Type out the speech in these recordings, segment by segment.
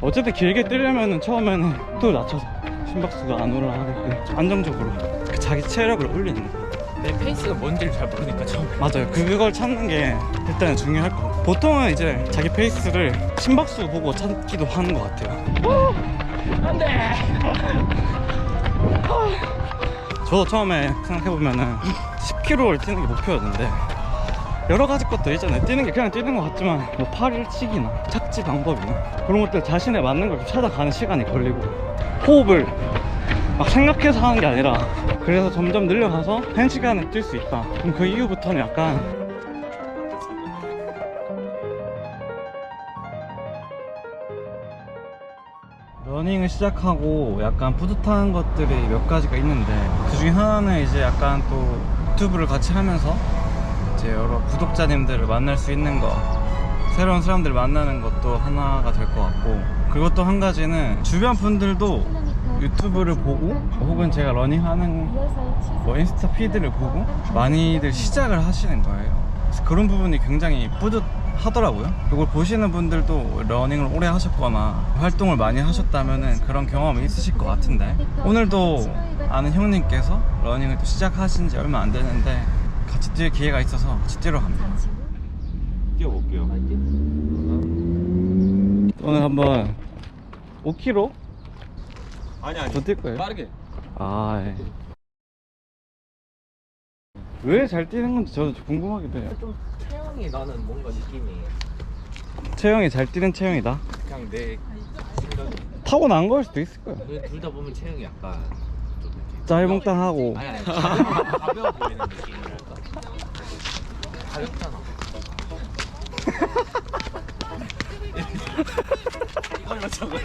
어쨌든 길게 뛰려면은 처음에는 또 낮춰서 심박수가 안 올라가게끔 안정적으로 그 자기 체력을 올리는 거. 내 페이스가 뭔지를 잘 모르니까 처음에. 맞아요. 그걸 찾는 게 일단은 중요할 것 같고 보통은 이제 자기 페이스를 심박수 보고 찾기도 하는 것 같아요. 안돼! 저도 처음에 생각해보면 은 10km를 뛰는 게 목표였는데 여러 가지 것들 있잖아요. 뛰는 게 그냥 뛰는 것 같지만 뭐팔 치기나 착지 방법이나 그런 것들 자신에 맞는 걸 찾아가는 시간이 걸리고 호흡을 막 생각해서 하는 게 아니라 그래서 점점 늘려가서 1시간에 뛸수 있다. 그럼 그 이후부터는 약간 러닝을 시작하고 약간 뿌듯한 것들이 몇 가지가 있는데 그 중에 하나는 이제 약간 또 유튜브를 같이 하면서 이제 여러 구독자님들을 만날 수 있는 거 새로운 사람들 만나는 것도 하나가 될 것 같고 또한 가지는 주변 분들도 유튜브를 보고 혹은 제가 러닝하는 뭐 인스타 피드를 보고 많이들 시작을 하시는 거예요. 그런 부분이 굉장히 뿌듯하더라고요. 그걸 보시는 분들도 러닝을 오래 하셨거나 활동을 많이 하셨다면 그런 경험이 있으실 것 같은데 오늘도 아는 형님께서 러닝을 또 시작하신 지 얼마 안 되는데 같이 뛸 기회가 있어서 같이 뛰러 갑니다 뛰어볼게요 오늘 한번 5km 아니 아니 더뛸 거예요? 빠르게 아, 예. 왜잘 뛰는 건지 저도 좀 궁금하기도 해요. 좀 체형이 나는 뭔가 느낌이 채영이 잘 뛰는 채영이다. 그냥 내 타고난 걸 수도 있을 거예요. 둘 다 보면 체형이 약간 좀 이렇게 짤몽땅하고. 아니 아니 가벼워, 보이는 느낌이랄까 가볍잖아 이걸로 저거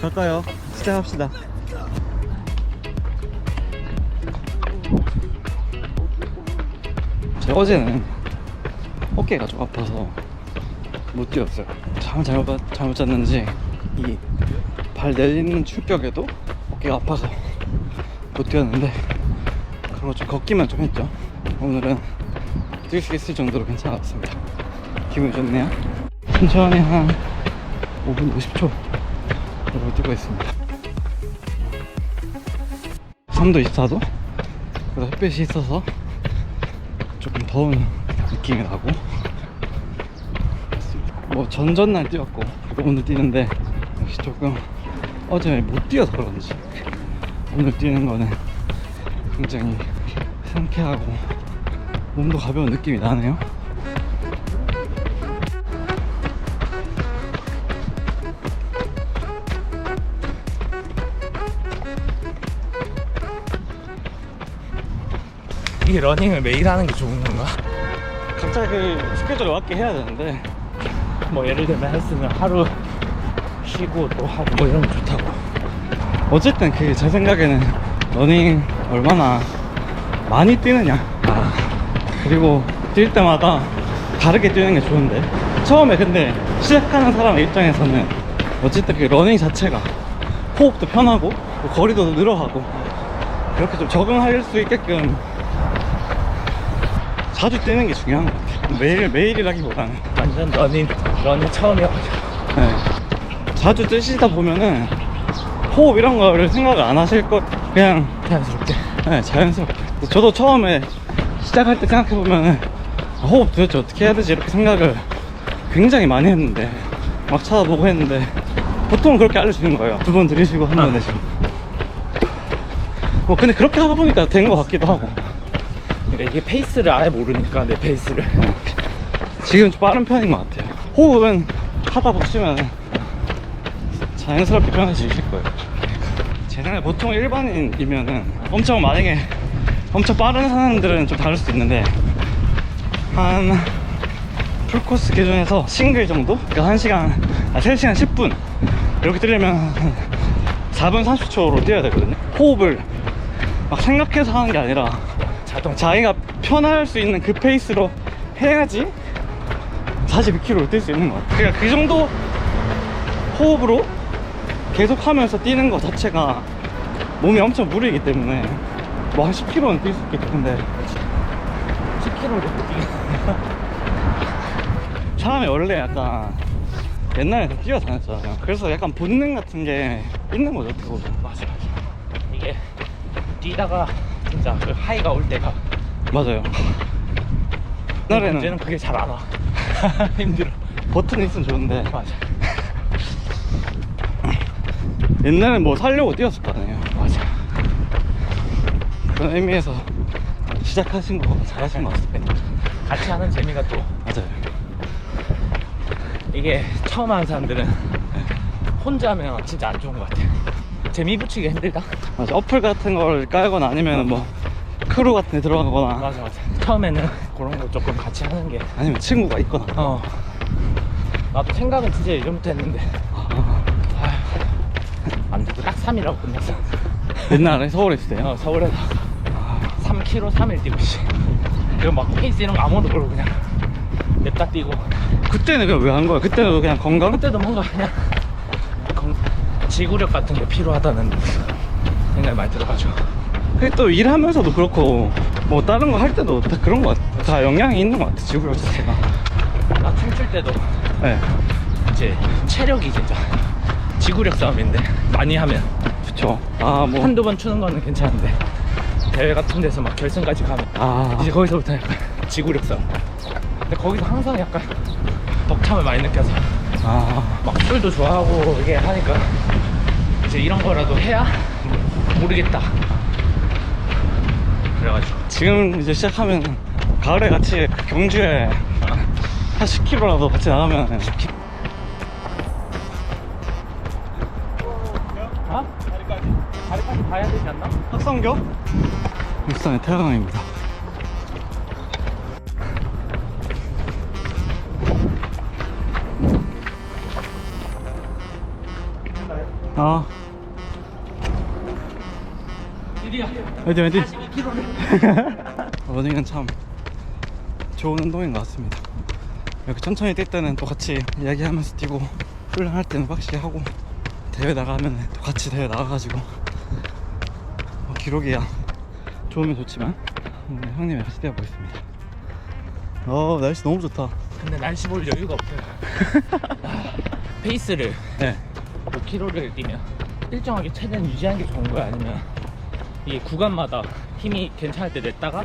갈까요? 시작합시다. 제가 어제는 어깨가 좀 아파서 못 뛰었어요. 잠을 잘못, 잘못 잤는지 이 발 내리는 충격에도 어깨가 아파서 못 뛰었는데 그리고 좀 걷기만 좀 했죠. 오늘은 뛸 수 있을 정도로 괜찮았습니다. 기분이 좋네요. 천천히 한 5분 50초 으로 뛰고 있습니다 3도 24도 그래서 햇빛이 있어서 조금 더운 느낌이 나고. 뭐 전전날 뛰었고 오늘 뛰는데 역시 조금 어제 못 뛰어서 그런지 오늘 뛰는 거는 굉장히 상쾌하고 몸도 가벼운 느낌이 나네요 이게 러닝을 매일 하는 게 좋은 건가? 각자 그 스케줄에 맞게 해야 되는데 뭐 예를 들면 헬스는 하루 쉬고 또 하고 뭐 이런 거 좋다고 어쨌든 그 제 생각에는 러닝 얼마나 많이 뛰느냐. 아. 그리고 뛸 때마다 다르게 뛰는 게 좋은데. 처음에 근데 시작하는 사람 입장에서는 어쨌든 그 러닝 자체가 호흡도 편하고 뭐 거리도 늘어가고 그렇게 좀 적응할 수 있게끔 자주 뛰는 게 중요한 것 같아요. 매일 매일이라기보다는. 완전 러닝 러닝 처음이어가지고. 네. 자주 뛰시다 보면은 호흡 이런 거를 생각을 안 하실 것 그냥 자연스럽게 네, 자연스럽게. 저도 처음에 시작할 때 생각해보면 호흡 도대체 어떻게 해야 되지 이렇게 생각을 굉장히 많이 했는데 막 찾아보고 했는데 보통 그렇게 알려주는 거예요. 두 번 들이쉬고 한 번 내쉬고. 뭐 근데 그렇게 하다 보니까 된 것 같기도 하고 그러니까 이게 페이스를 아예 모르니까 내 페이스를 지금 좀 빠른 편인 것 같아요. 호흡은 하다 보시면 자연스럽게 편해지실 거예요. 제 생각에 보통 일반인이면은 엄청 만약에 엄청 빠른 사람들은 좀 다를 수도 있는데 한 풀코스 기준에서 싱글 정도? 그러니까 1시간, 아 3시간 10분 이렇게 뛰려면 한 4분 30초로 뛰어야 되거든요. 호흡을 막 생각해서 하는 게 아니라 자동 자기가 편할 수 있는 그 페이스로 해야지 42km를 뛸 수 있는 것 같아요. 그러니까 그 정도 호흡으로 계속 하면서 뛰는 것 자체가 몸이 엄청 무리이기 때문에 뭐 한 10km는 뛸 수 있겠죠. 근데 10km를 못 뛰게 처음에 원래 약간 옛날에 좀 뛰어다녔잖아요. 그래서 약간 본능 같은 게 있는 거죠, 보면. 맞아 맞아 이게 뛰다가 진짜 그 하이가 올 때가 맞아요. 옛날에는 문제는 그게 잘 안 와 힘들어 버튼이 있으면 좋은데 맞아 옛날엔 뭐 살려고 뛰었을 거 아니에요. 맞아 그런 의미에서 시작하신 거 잘하신 것 같습니다. 같이 하는 재미가 또 맞아요. 이게 처음 하는 사람들은 혼자 하면 진짜 안 좋은 것 같아 재미 붙이기 힘들다 맞아. 어플 같은 걸 깔거나 아니면 뭐 크루 같은 데 들어가거나 맞아 맞아 처음에는 그런 거 조금 같이 하는 게 아니면 친구가 있거나 어. 나도 생각은 진짜 예전부터 했는데 3이라고 끝났어 옛날에 서울에 있을 때요. 어, 서울에서 3km 3일 뛰고 씨 이거 막 페이스 이런 거 아무것도 모르고 그냥 냅다 뛰고 그때는 그냥 왜 한 거야? 그때는 그냥 건강? 그때도 뭔가 그냥 건- 지구력 같은 게 필요하다는 생각이 많이 들어가지고 그게 또 일하면서도 그렇고 뭐 다른 거 할 때도 다 그런 거 같아. 다 영향이 있는 것 같아. 지구력 자체가. 나 춤출 때도 네. 이제 체력이 진짜 지구력 싸움인데 많이 하면 그쵸. 아, 뭐. 한두 번 추는 거는 괜찮은데 대회 같은 데서 막 결승까지 가면 아. 이제 거기서부터 약간 지구력 싸움 근데 거기서 항상 약간 벅참을 많이 느껴서 아. 막 술도 좋아하고 이게 하니까 이제 이런 거라도 해야 모르겠다 그래가지고 지금 이제 시작하면 가을에 같이 경주에 한 10km라도 같이 나가면 않나? 합성교? 일산의 태화강입니다. 아, 어디? 42km를 러닝은 참 좋은 운동인 것 같습니다. 이렇게 천천히 뛸 때는 또 같이 이야기하면서 뛰고 훈련할 때는 확실히 하고 대회 나가면 또 같이 대회 나가가지고 뭐 기록이야 좋으면 좋지만 오늘 형님이랑 같이 뛰어보겠습니다. 어 날씨 너무 좋다. 근데 날씨 볼 여유가 없어요 아, 페이스를 네. 5km를 뛰면 일정하게 최대한 유지하는 게 좋은 거야 아니면 이게 구간마다 힘이 괜찮을 때 냈다가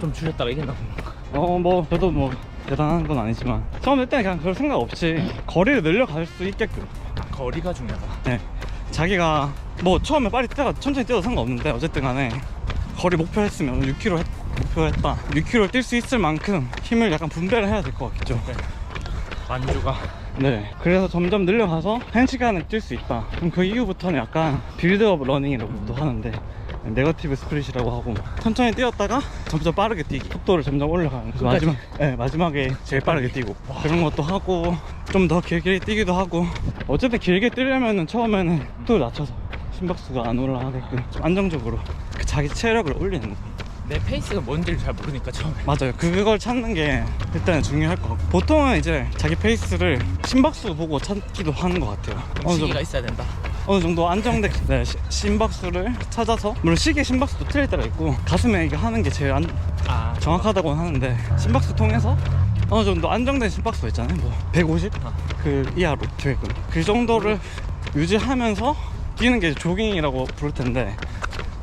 좀 줄였다가 이게 나오는 거야 어뭐 저도 뭐 대단한 건 아니지만 처음 할 때는 그냥 그럴 생각 없이 거리를 늘려갈 수 있게끔 거리가 중요하다 네. 자기가 뭐 처음에 빨리 뛰다가 천천히 뛰어도 상관없는데 어쨌든 간에 거리 목표 했으면 6km 했, 목표했다. 6km 뛸수 있을 만큼 힘을 약간 분배를 해야 될 것 같겠죠. 만주가. 네. 그래서 점점 늘려가서 1시간을 뛸 수 있다. 그럼 그 이후부터는 약간 빌드업 러닝이라고도 하는데 네거티브 스프릿이라고 하고 천천히 뛰었다가 점점 빠르게 뛰기. 속도를 점점 올려가는 끝까지? 마지막, 네, 마지막에 제일 빠르게 뛰고. 그런 것도 하고 좀 더 길게 뛰기도 하고. 어쨌든 길게 뛰려면은 처음에는 속도를 낮춰서 심박수가 안 올라가게끔 좀 안정적으로 그 자기 체력을 올리는 거. 내 페이스가 뭔지를 잘 모르니까 처음에. 맞아요. 그걸 찾는 게 일단은 중요할 것 같고. 보통은 이제 자기 페이스를 심박수 보고 찾기도 하는 것 같아요. 어느 정도 시기가 있어야 된다. 어느 정도 안정된 네, 시- 심박수를 찾아서 물론 시계 심박수도 틀릴 때가 있고 가슴에 이게 하는 게 제일 안, 아. 정확하다고 하는데 심박수 통해서 어느 정도 안정된 심박수 있잖아요. 뭐 150? 어. 그 이하로 계획은 그 정도를 유지하면서 뛰는 게 조깅이라고 부를 텐데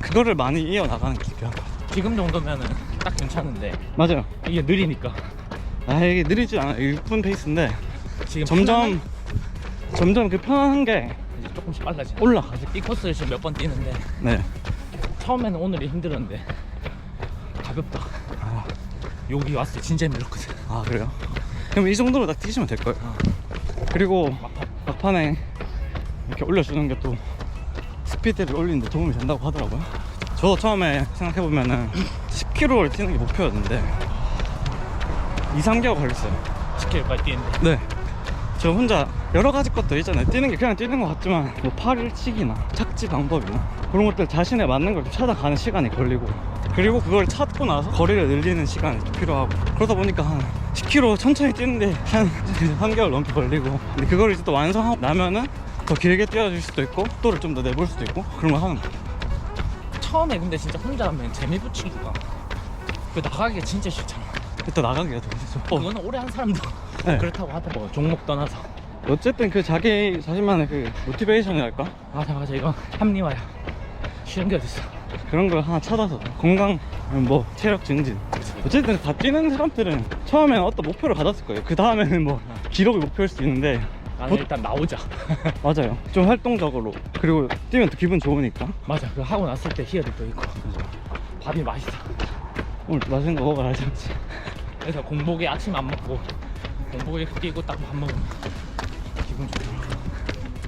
그거를 많이 이어나가는 게 중요한 것 같아요. 지금 정도면은 딱 괜찮은데 맞아요. 이게 느리니까. 아 이게 느리지 않아요 6분 페이스인데 지금 점점 점점 그 편안한 게 이제 조금씩 빨라지 올라가죠 이 코스를 지금 몇 번 뛰는데 네. 처음에는 오늘이 힘들었는데 가볍다. 아, 여기 왔을 때 진짜 힘들었거든. 아 그래요? 그럼 이 정도로 딱 뛰시면 될 거예요? 어. 그리고 막판. 막판에 이렇게 올려주는 게 또 스피드를 올리는데 도움이 된다고 하더라고요. 저도 처음에 생각해보면은 10km를 뛰는 게 목표였는데 2, 3개월 걸렸어요. 10km까지 뛰는데 네. 저 혼자 여러 가지 것도 있잖아요. 뛰는 게 그냥 뛰는 것 같지만 뭐 팔을 치기나 착지 방법이나 그런 것들 자신에 맞는 걸좀 찾아가는 시간이 걸리고 그리고 그걸 찾고 나서 거리를 늘리는 시간이 좀 필요하고 그러다 보니까 한 10km 천천히 뛰는데 한 3개월 넘게 걸리고 근데 그걸 이제 또 완성하고 나면은 더 길게 뛰어줄 수도 있고 속도를 좀 더 내볼 수도 있고 그런 걸 하는 거예요. 처음에 근데 진짜 혼자 하면 재미 붙이기가. 그 나가기가 진짜 싫잖아. 일단 나가기가 좀 되죠. 어, 그거는 오래 한 사람도 네. 그렇다고 하더라고. 종목 떠나서. 어쨌든 그 자기 자신만의 그 모티베이션이랄까? 맞아 맞아. 이건 합리화야. 쉬운 게 어딨어. 그런 걸 하나 찾아서 건강 뭐 체력 증진. 어쨌든 다 뛰는 사람들은 처음에는 어떤 목표를 가졌을 거예요. 그 다음에는 뭐 기록이 목표일 수 있는데 나는 보- 일단 나오자. 맞아요. 좀 활동적으로. 그리고 뛰면 또 기분 좋으니까. 맞아. 그 하고 났을 때 희열이 또 있고. 밥이 맛있어. 오늘 맛있는 거 먹어야지 그래서 공복에 아침 안 먹고 공복에 뛰고 딱 밥 먹으면 기분 좋더라고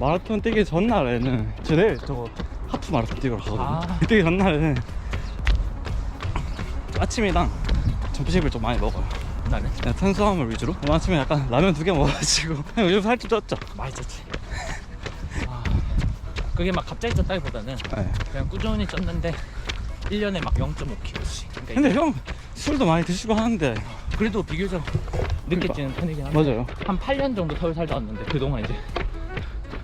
마라톤 뛰기 전날에는 저 내일 저거 하프 마라톤 뛰러 가거든요. 아. 그 뛰기 전날에는 아침이랑 점심을 좀 많이 먹어요 나는 그냥 탄수화물 위주로? 아침에 약간 라면 두 개 먹어가지고. 요즘 살좀 쪘죠? 맛있었지. 아, 그게 막 갑자기 쪘다기보다는 네. 그냥 꾸준히 쪘는데 1년에 막 0.5kg씩. 그러니까 근데 형 술도 많이 드시고 하는데. 그래도 비교적 늦게 그러니까. 찌는 편이긴 한데 맞아요. 한 8년 정도 서울 살다 왔는데 그동안 이제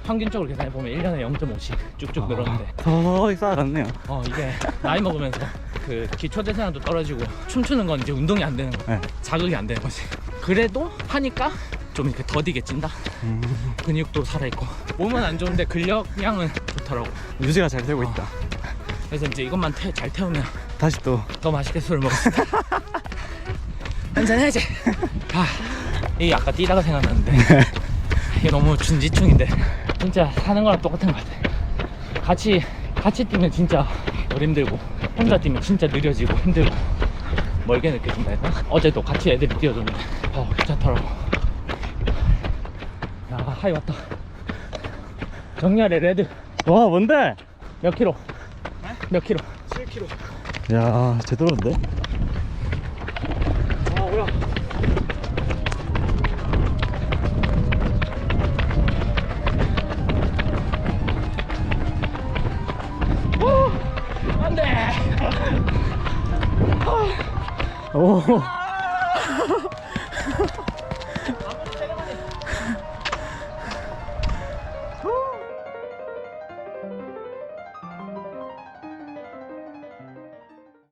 평균적으로 계산해 보면 1년에 0.5씩 쭉쭉 늘었는데. 서서히 쌓아갔네요. 어 이게 나이 먹으면서 그 기초대사량도 떨어지고 춤추는 건 이제 운동이 안 되는 거야 네. 자극이 안 되는 거지. 그래도 하니까 좀 이렇게 더디게 찐다. 음, 근육도 살아있고. 몸은 안 좋은데 근력량은 좋더라고. 유지가 잘 되고 있다. 그래서 이제 이것만 태- 잘 태우면 다시 또. 더 맛있게 술을 먹었다. 한잔해야지 아, 이게 아까 뛰다가 생각났는데. 이게 너무 준지충인데 진짜 사는 거랑 똑같은 것 같아 같이 같이 뛰면 진짜 덜 힘들고 혼자 뛰면 진짜 느려지고 힘들고 멀게 느껴진다 해서 어제도 같이 애들이 뛰어줬는데 어 괜찮더라고 야 하이 왔다 정렬의 레드 와 뭔데? 몇 킬로? 몇 킬로? 야 제대로인데? 오